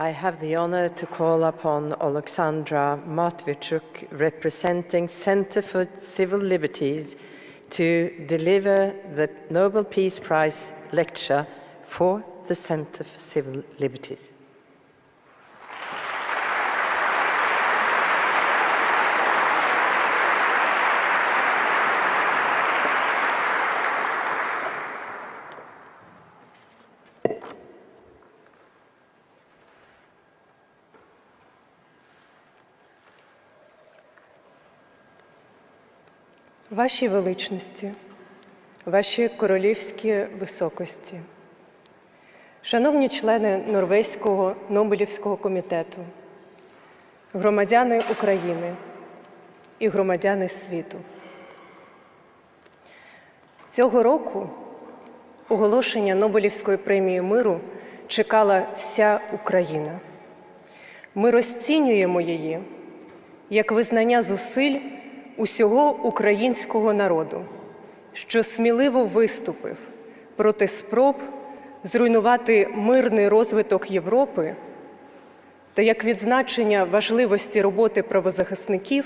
I have the honor to call upon Alexandra Matvichuk, representing Center for Civil Liberties, to deliver the Nobel Peace Prize lecture for the Center for Civil Liberties. Ваші величності, ваші королівські високості, шановні члени Норвезького Нобелівського комітету, громадяни України і громадяни світу. Цього року оголошення Нобелівської премії миру чекала вся Україна. Ми розцінюємо її як визнання зусиль усього українського народу, що сміливо виступив проти спроб зруйнувати мирний розвиток Європи та як відзначення важливості роботи правозахисників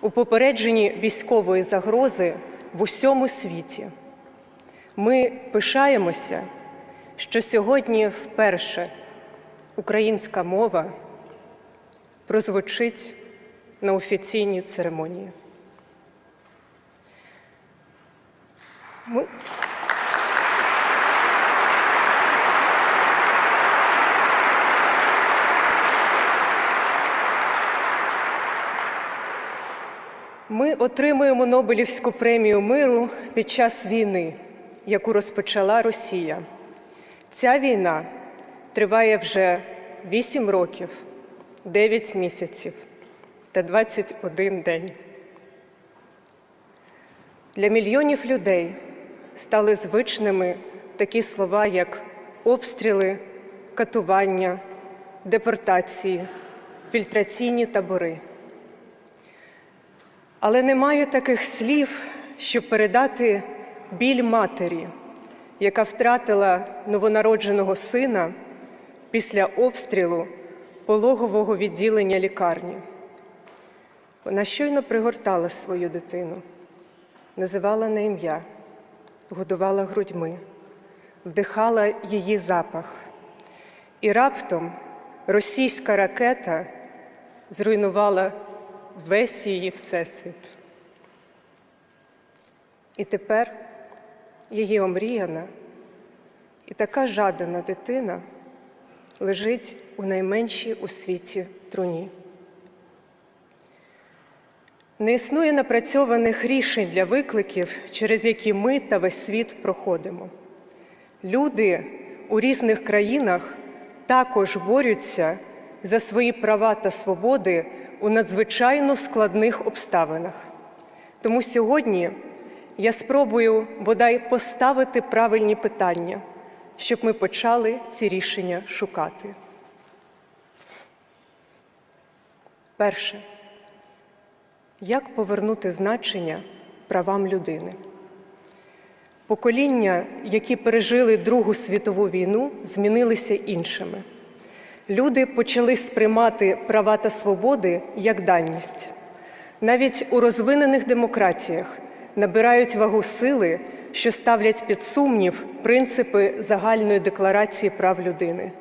у попередженні військової загрози в усьому світі. Ми пишаємося, що сьогодні вперше українська мова прозвучить на офіційній церемонії. Ми... Ми отримуємо Нобелівську премію миру під час війни, яку розпочала Росія. Ця війна триває вже 8 років, 9 місяців та 21 день. Для мільйонів людей стали звичними такі слова, як обстріли, катування, депортації, фільтраційні табори. Але немає таких слів, щоб передати біль матері, яка втратила новонародженого сина після обстрілу пологового відділення лікарні. Вона щойно пригортала свою дитину, називала на ім'я, годувала грудьми, вдихала її запах. І раптом російська ракета зруйнувала весь її всесвіт. І тепер її омріяна і така жадана дитина лежить у найменшій у світі труні. Не існує напрацьованих рішень для викликів, через які ми та весь світ проходимо. Люди у різних країнах також борються за свої права та свободи у надзвичайно складних обставинах. Тому сьогодні я спробую бодай поставити правильні питання, щоб ми почали ці рішення шукати. Перше. Як повернути значення правам людини? Покоління, які пережили Другу світову війну, змінилися іншими. Люди почали сприймати права та свободи як даність. Навіть у розвинених демократіях набирають вагу сили, що ставлять під сумнів принципи загальної декларації прав людини.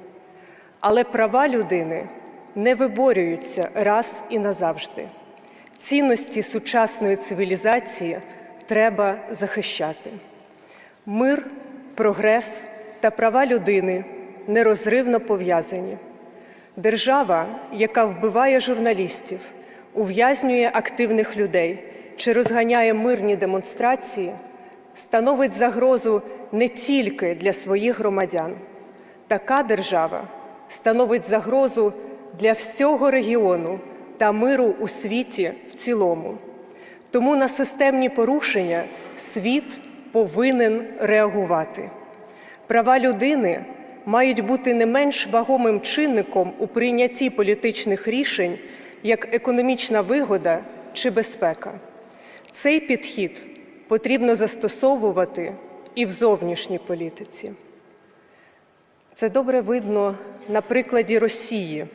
Але права людини не виборюються раз і назавжди. Цінності сучасної цивілізації треба захищати. Мир, прогрес та права людини нерозривно пов'язані. Держава, яка вбиває журналістів, ув'язнює активних людей чи розганяє мирні демонстрації, становить загрозу не тільки для своїх громадян. Така держава становить загрозу для всього регіону та миру у світі в цілому. Тому на системні порушення світ повинен реагувати. Права людини мають бути не менш вагомим чинником у прийнятті політичних рішень, як економічна вигода чи безпека. Цей підхід потрібно застосовувати і в зовнішній політиці. Це добре видно на прикладі Росії,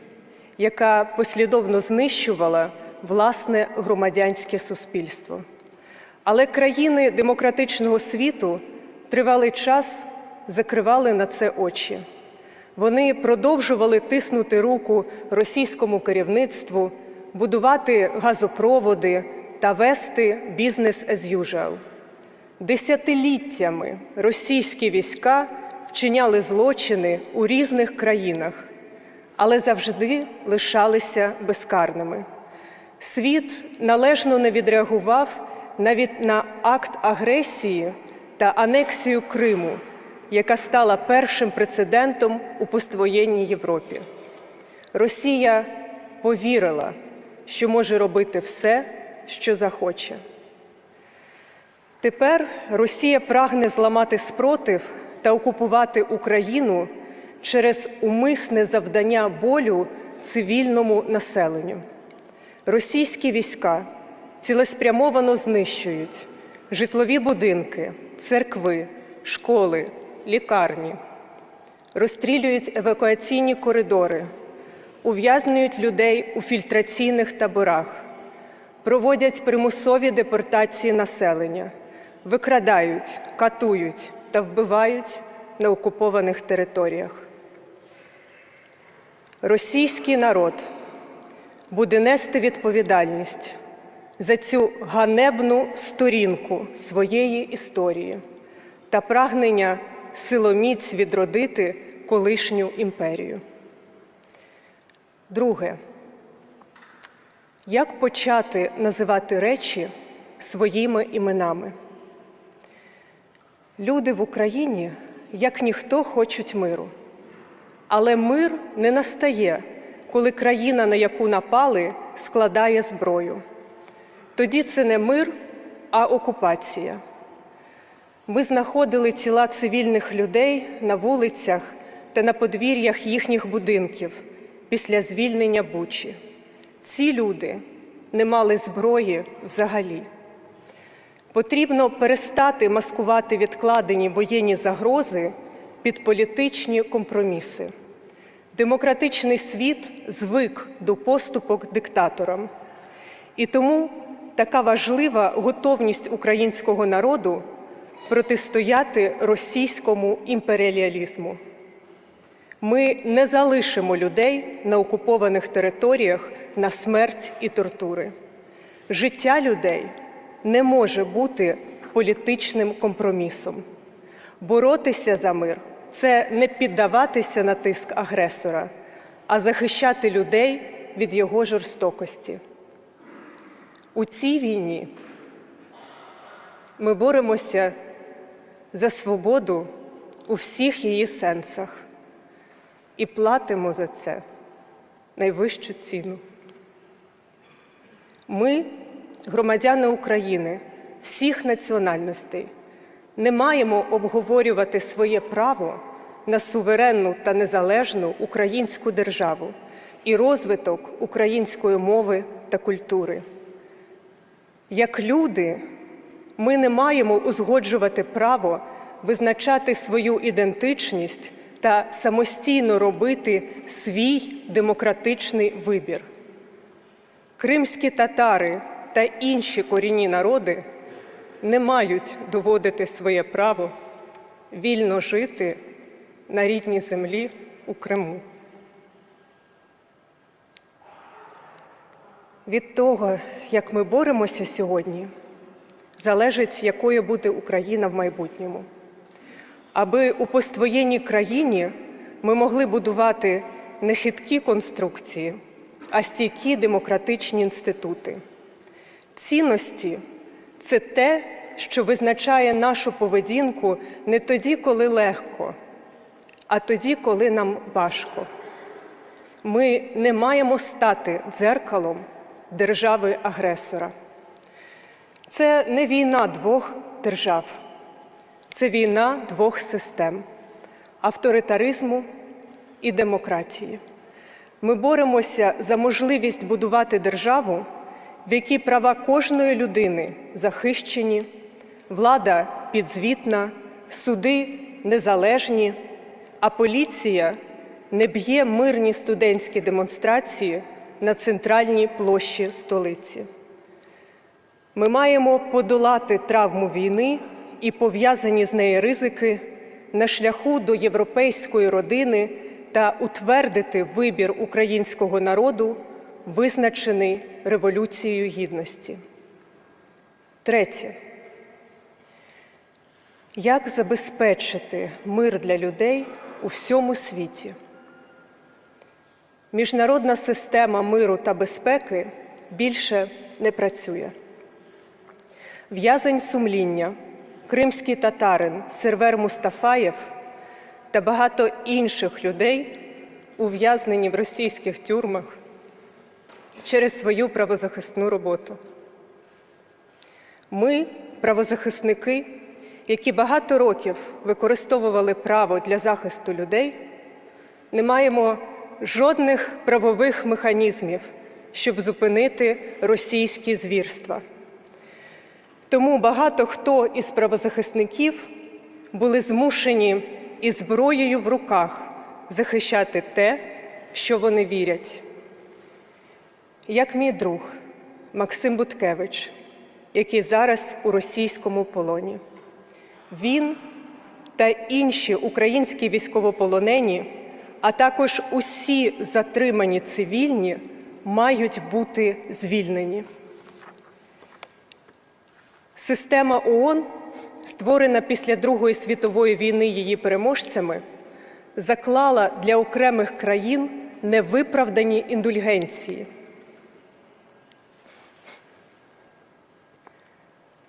яка послідовно знищувала власне громадянське суспільство. Але країни демократичного світу тривалий час закривали на це очі. Вони продовжували тиснути руку російському керівництву, будувати газопроводи та вести бізнес as usual. Десятиліттями російські війська вчиняли злочини у різних країнах, але завжди лишалися безкарними. Світ належно не відреагував навіть на акт агресії та анексію Криму, яка стала першим прецедентом у поствоєнній Європі. Росія повірила, що може робити все, що захоче. Тепер Росія прагне зламати спротив та окупувати Україну через умисне завдання болю цивільному населенню. Російські війська цілеспрямовано знищують житлові будинки, церкви, школи, лікарні, розстрілюють евакуаційні коридори, ув'язнюють людей у фільтраційних таборах, проводять примусові депортації населення, викрадають, катують та вбивають на окупованих територіях. Російський народ буде нести відповідальність за цю ганебну сторінку своєї історії та прагнення силоміць відродити колишню імперію. Друге, як почати називати речі своїми іменами? Люди в Україні, як ніхто, хочуть миру. Але мир не настає, коли країна, на яку напали, складає зброю. Тоді це не мир, а окупація. Ми знаходили тіла цивільних людей на вулицях та на подвір'ях їхніх будинків після звільнення Бучі. Ці люди не мали зброї взагалі. Потрібно перестати маскувати відкладені воєнні загрози під політичні компроміси. Демократичний світ звик до поступок диктаторам. І тому така важлива готовність українського народу протистояти російському імперіалізму. Ми не залишимо людей на окупованих територіях на смерть і тортури. Життя людей не може бути політичним компромісом. Боротися за мир це не піддаватися на тиск агресора, а захищати людей від його жорстокості. У цій війні ми боремося за свободу у всіх її сенсах і платимо за це найвищу ціну. Ми, громадяни України, всіх національностей, не маємо обговорювати своє право на суверенну та незалежну українську державу і розвиток української мови та культури. Як люди, ми не маємо узгоджувати право визначати свою ідентичність та самостійно робити свій демократичний вибір. Кримські татари та інші корінні народи не мають доводити своє право вільно жити на рідній землі у Криму. Від того, як ми боремося сьогодні, залежить, якою буде Україна в майбутньому. Аби у поствоєнній країні ми могли будувати не хиткі конструкції, а стійкі демократичні інститути. Цінності це те, що визначає нашу поведінку не тоді, коли легко, а тоді, коли нам важко. Ми не маємо стати дзеркалом держави-агресора. Це не війна двох держав, це війна двох систем авторитаризму і демократії. Ми боремося за можливість будувати державу, в якій права кожної людини захищені, влада підзвітна, суди незалежні, а поліція не б'є мирні студентські демонстрації на центральній площі столиці. Ми маємо подолати травму війни і пов'язані з нею ризики на шляху до європейської родини та утвердити вибір українського народу, визначений Революцією Гідності. Третє. Як забезпечити мир для людей у всьому світі? Міжнародна система миру та безпеки більше не працює. В'язень сумління, кримський татарин Сервер Мустафаєв та багато інших людей ув'язнені в російських тюрмах через свою правозахисну роботу. Ми, правозахисники, які багато років використовували право для захисту людей, не маємо жодних правових механізмів, щоб зупинити російські звірства. Тому багато хто із правозахисників були змушені із зброєю в руках захищати те, в що вони вірять. Як мій друг Максим Буткевич, який зараз у російському полоні. Він та інші українські військовополонені, а також усі затримані цивільні, мають бути звільнені. Система ООН, створена після Другої світової війни її переможцями, заклала для окремих країн невиправдані індульгенції.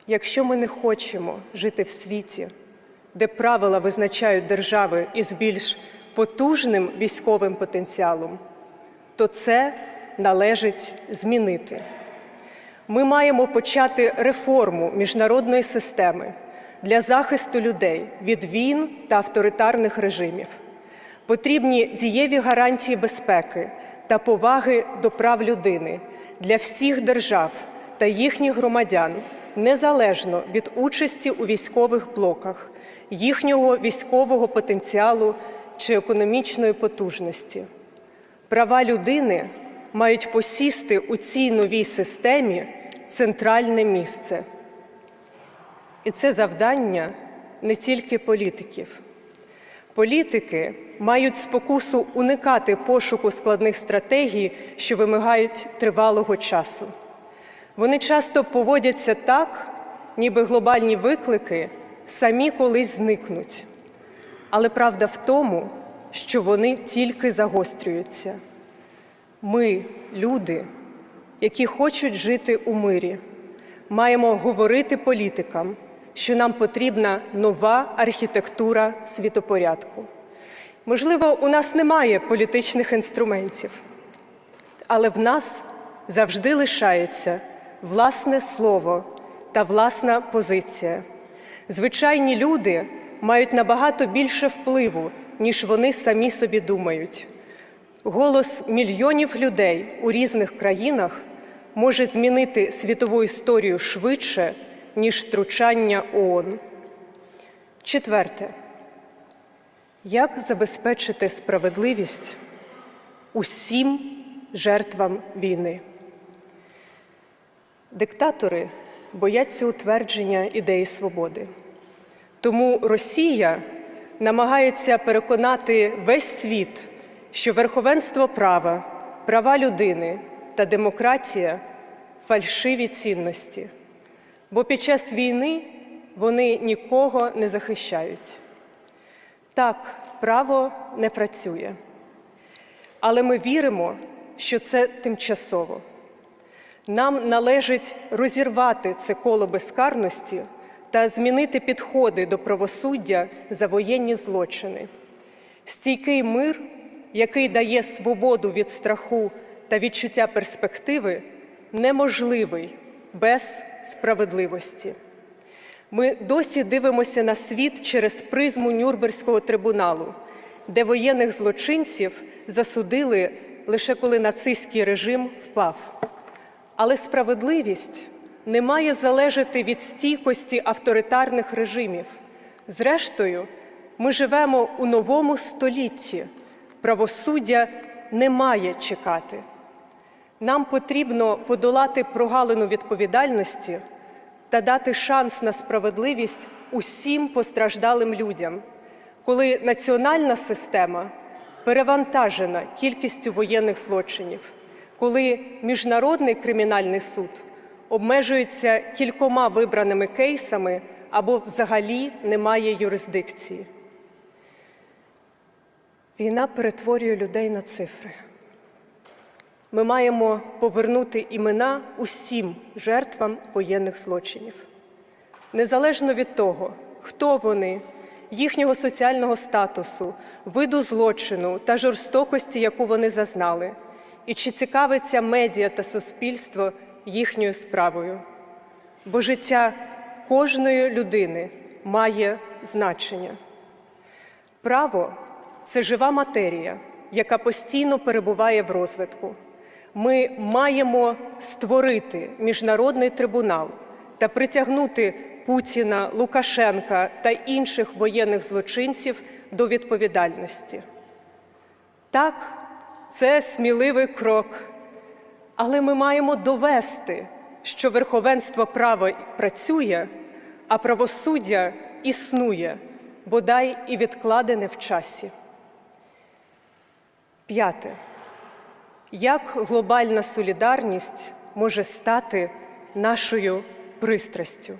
Якщо ми не хочемо жити в світі, де правила визначають держави із більш потужним військовим потенціалом, то це належить змінити. Ми маємо почати реформу міжнародної системи для захисту людей від війн та авторитарних режимів. Потрібні дієві гарантії безпеки та поваги до прав людини для всіх держав та їхніх громадян незалежно від участі у військових блоках, їхнього військового потенціалу чи економічної потужності. Права людини мають посісти у цій новій системі центральне місце. І це завдання не тільки політиків. Політики мають спокусу уникати пошуку складних стратегій, що вимагають тривалого часу. Вони часто поводяться так, ніби глобальні виклики самі колись зникнуть. Але правда в тому, що вони тільки загострюються. Ми, люди, які хочуть жити у мирі, маємо говорити політикам, що нам потрібна нова архітектура світопорядку. Можливо, у нас немає політичних інструментів, але в нас завжди лишається власне слово та власна позиція. Звичайні люди мають набагато більше впливу, ніж вони самі собі думають. Голос мільйонів людей у різних країнах може змінити світову історію швидше, ніж втручання ООН. Четверте. Як забезпечити справедливість усім жертвам війни? Диктатори бояться утвердження ідеї свободи. Тому Росія намагається переконати весь світ, що верховенство права, права людини та демократія фальшиві цінності, бо під час війни вони нікого не захищають. Так, право не працює, але ми віримо, що це тимчасово. Нам належить розірвати це коло безкарності та змінити підходи до правосуддя за воєнні злочини. Стійкий мир, який дає свободу від страху та відчуття перспективи, неможливий без справедливості. Ми досі дивимося на світ через призму Нюрнберзького трибуналу, де воєнних злочинців засудили лише коли нацистський режим впав. Але справедливість не має залежати від стійкості авторитарних режимів. Зрештою, Ми живемо у новому столітті. Правосуддя не має чекати. Нам потрібно подолати прогалину відповідальності та дати шанс на справедливість усім постраждалим людям, коли національна система перевантажена кількістю воєнних злочинів, коли міжнародний кримінальний суд обмежується кількома вибраними кейсами або взагалі не має юрисдикції. Війна перетворює людей на цифри. Ми маємо повернути імена усім жертвам воєнних злочинів. Незалежно від того, хто вони, їхнього соціального статусу, виду злочину та жорстокості, яку вони зазнали, і чи цікавиться медіа та суспільство їхньою справою. Бо життя кожної людини має значення. Право це жива матерія, яка постійно перебуває в розвитку. Ми маємо створити міжнародний трибунал та притягнути Путіна, Лукашенка та інших воєнних злочинців до відповідальності. Так, це сміливий крок, але ми маємо довести, що верховенство права працює, а правосуддя існує, бодай і відкладене в часі. П'яте. Як глобальна солідарність може стати нашою пристрастю?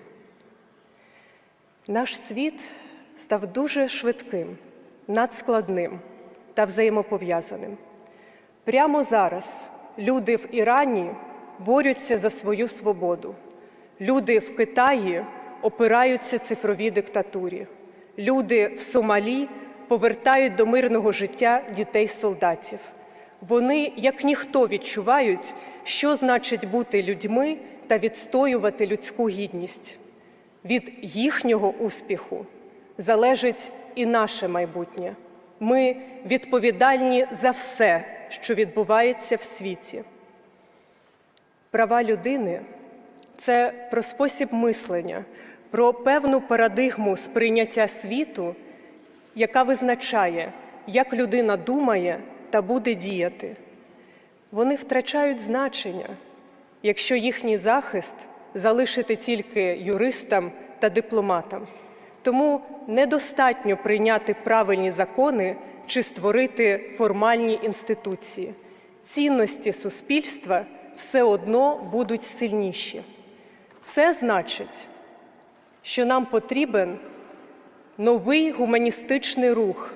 Наш світ став дуже швидким, надскладним та взаємопов'язаним. Прямо зараз люди в Ірані борються за свою свободу. Люди в Китаї опираються цифровій диктатурі. Люди в Сомалі повертають до мирного життя дітей-солдатів. Вони, як ніхто, відчувають, що значить бути людьми та відстоювати людську гідність. Від їхнього успіху залежить і наше майбутнє. Ми відповідальні за все, що відбувається в світі. Права людини це про спосіб мислення, про певну парадигму сприйняття світу, яка визначає, як людина думає та буде діяти. Вони втрачають значення, якщо їхній захист залишити тільки юристам та дипломатам. Тому недостатньо прийняти правильні закони чи створити формальні інституції. Цінності суспільства все одно будуть сильніші. Це значить, що нам потрібен новий гуманістичний рух,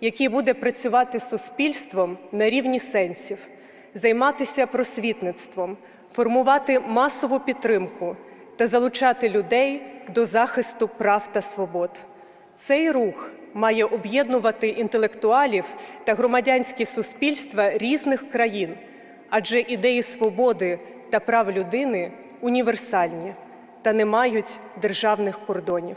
який буде працювати суспільством на рівні сенсів, займатися просвітництвом, формувати масову підтримку та залучати людей до захисту прав та свобод. Цей рух має об'єднувати інтелектуалів та громадянські суспільства різних країн, адже ідеї свободи та прав людини універсальні та не мають державних кордонів.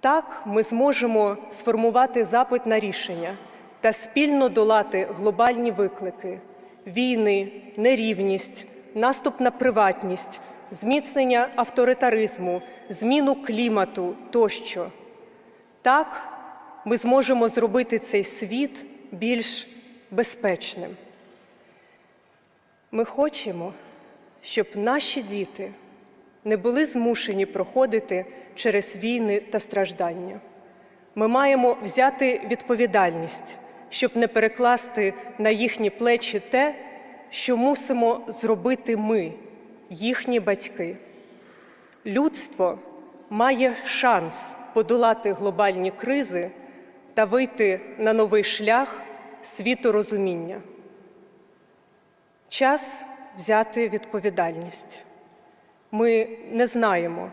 Так ми зможемо сформувати запит на рішення та спільно долати глобальні виклики війни, нерівність, наступ на приватність, зміцнення авторитаризму, зміну клімату тощо. Так ми зможемо зробити цей світ більш безпечним. Ми хочемо, щоб наші діти не були змушені проходити через війни та страждання. Ми маємо взяти відповідальність, щоб не перекласти на їхні плечі те, що мусимо зробити ми, їхні батьки. Людство має шанс подолати глобальні кризи та вийти на новий шлях світорозуміння. Час взяти відповідальність. Ми не знаємо,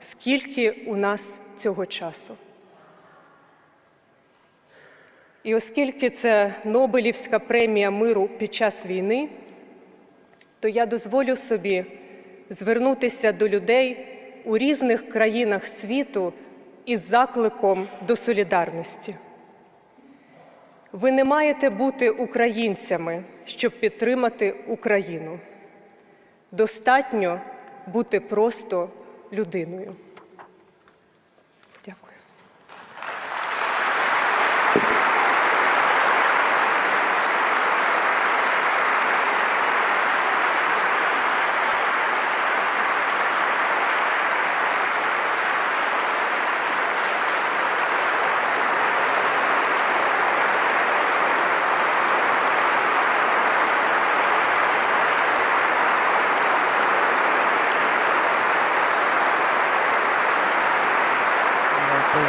скільки у нас цього часу. І оскільки це Нобелівська премія миру під час війни, то я дозволю собі звернутися до людей у різних країнах світу із закликом до солідарності. Ви не маєте бути українцями, щоб підтримати Україну. Достатньо бути просто людиною.